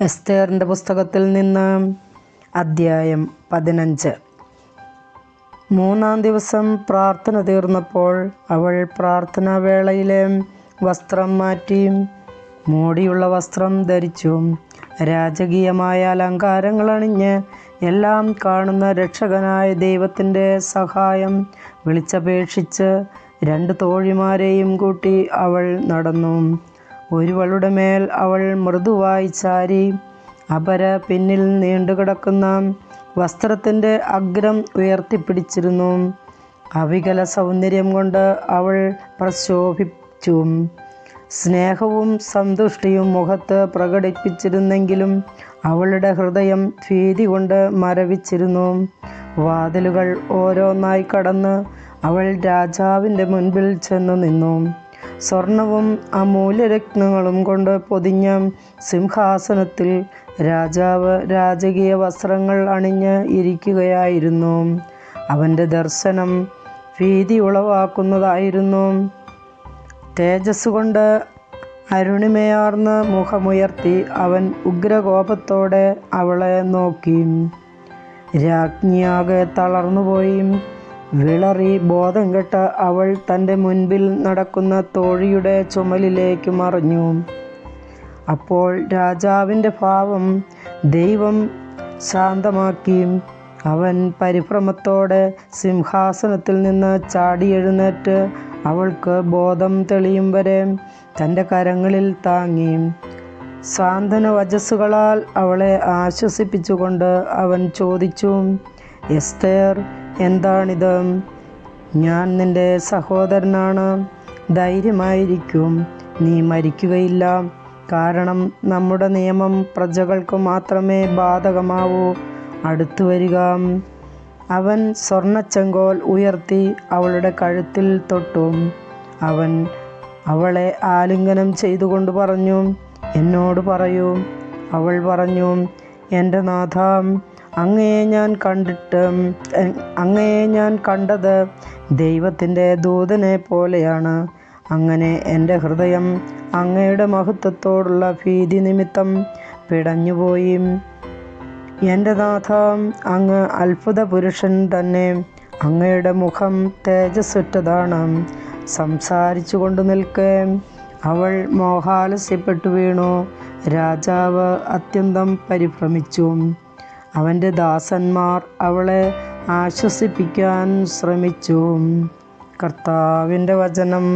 എസ്തേറിന്റെ പുസ്തകത്തിൽ നിന്ന് അദ്ധ്യായം പതിനഞ്ച്. മൂന്നാം ദിവസം പ്രാർത്ഥന തീർന്നപ്പോൾ അവൾ പ്രാർത്ഥനാ വേളയിലെ വസ്ത്രം മാറ്റി മോടിയുള്ള വസ്ത്രം ധരിച്ചു. രാജകീയമായ അലങ്കാരങ്ങൾ അണിഞ്ഞ് എല്ലാം കാണുന്ന രക്ഷകനായ ദൈവത്തിന്റെ സഹായം വിളിച്ചപേക്ഷിച്ച് രണ്ട് തോഴിമാരെയും കൂട്ടി അവൾ നടന്നു. ഒരുവളുടെ മേൽ അവൾ മൃദുവായി ചാരി അപര പിന്നിൽ നീണ്ടുകിടക്കുന്ന വസ്ത്രത്തിന്റെ അഗ്രം ഉയർത്തിപ്പിടിച്ചിരുന്നു. അവികല സൗന്ദര്യം കൊണ്ട് അവൾ പ്രശോഭിച്ചു. സ്നേഹവും സന്തുഷ്ടിയും മുഖത്ത് പ്രകടിപ്പിച്ചിരുന്നെങ്കിലും അവളുടെ ഹൃദയം ഭീതി കൊണ്ട് മരവിച്ചിരുന്നു. വാതിലുകൾ ഓരോന്നായി കടന്ന് അവൾ രാജാവിന്റെ മുൻപിൽ ചെന്നു നിന്നു. സ്വർണവും അമൂല്യരത്നങ്ങളും കൊണ്ട് പൊതിഞ്ഞ സിംഹാസനത്തിൽ രാജാവ് രാജകീയ വസ്ത്രങ്ങൾ അണിഞ്ഞ് ഇരിക്കുകയായിരുന്നു. അവന്റെ ദർശനം ഭീതി ഉളവാക്കുന്നതായിരുന്നു. തേജസ് കൊണ്ട് അരുണിമയാർന്ന് മുഖമുയർത്തി അവൻ ഉഗ്രകോപത്തോടെ അവളെ നോക്കി. രാജ്ഞിയാകെ തളർന്നുപോയി. വിളറി ബോധം കെട്ട അവൾ തന്റെ മുൻപിൽ നടക്കുന്ന തോഴിയുടെ ചുമലിലേക്ക് മറിഞ്ഞു. അപ്പോൾ രാജാവിന്റെ ഭാവം ദൈവം ശാന്തമാക്കി. അവൻ പരിഭ്രമത്തോടെ സിംഹാസനത്തിൽ നിന്ന് ചാടിയെഴുന്നേറ്റ് അവൾക്ക് ബോധം തെളിയും വരെ തന്റെ കരങ്ങളിൽ താങ്ങി. സാന്ത്വന വചസ്സുകളാൽ അവളെ ആശ്വസിപ്പിച്ചുകൊണ്ട് അവൻ ചോദിച്ചു എസ്തേർ എന്താണിത്? ഞാൻ നിന്റെ സഹോദരനാണ്. ധൈര്യമായിരിക്കും. നീ മരിക്കുകയില്ല. കാരണം നമ്മുടെ നിയമം പ്രജകൾക്ക് മാത്രമേ ബാധകമാവൂ. അടുത്തു വരിക. അവൻ സ്വർണച്ചെങ്കോൽ ഉയർത്തി അവളുടെ കഴുത്തിൽ തൊട്ടു. അവൻ അവളെ ആലിംഗനം ചെയ്തുകൊണ്ട് പറഞ്ഞു എന്നോട് പറയൂ. അവൾ പറഞ്ഞു എന്റെ നാഥ അങ്ങയെ ഞാൻ കണ്ടിട്ട് അങ്ങയെ ഞാൻ കണ്ടത് ദൈവത്തിന്റെ ദൂതനെ പോലെയാണ്. അങ്ങനെ എന്റെ ഹൃദയം അങ്ങയുടെ മഹത്വത്തോടുള്ള ഭീതി നിമിത്തം പിടഞ്ഞുപോയി. എന്റെ നാഥ അങ്ങ് അത്ഭുത പുരുഷൻ തന്നെ. അങ്ങയുടെ മുഖം തേജസ്സുറ്റതാണ്. സംസാരിച്ചു കൊണ്ട് നിൽക്കേ അവൾ മോഹാലസ്യപ്പെട്ടു വീണു. രാജാവ് അത്യന്തം പരിഭ്രമിച്ചു. അവന്റെ ദാസന്മാർ അവളെ ആശ്വസിപ്പിക്കാൻ ശ്രമിച്ചു. കർത്താവിന്റെ വചനം.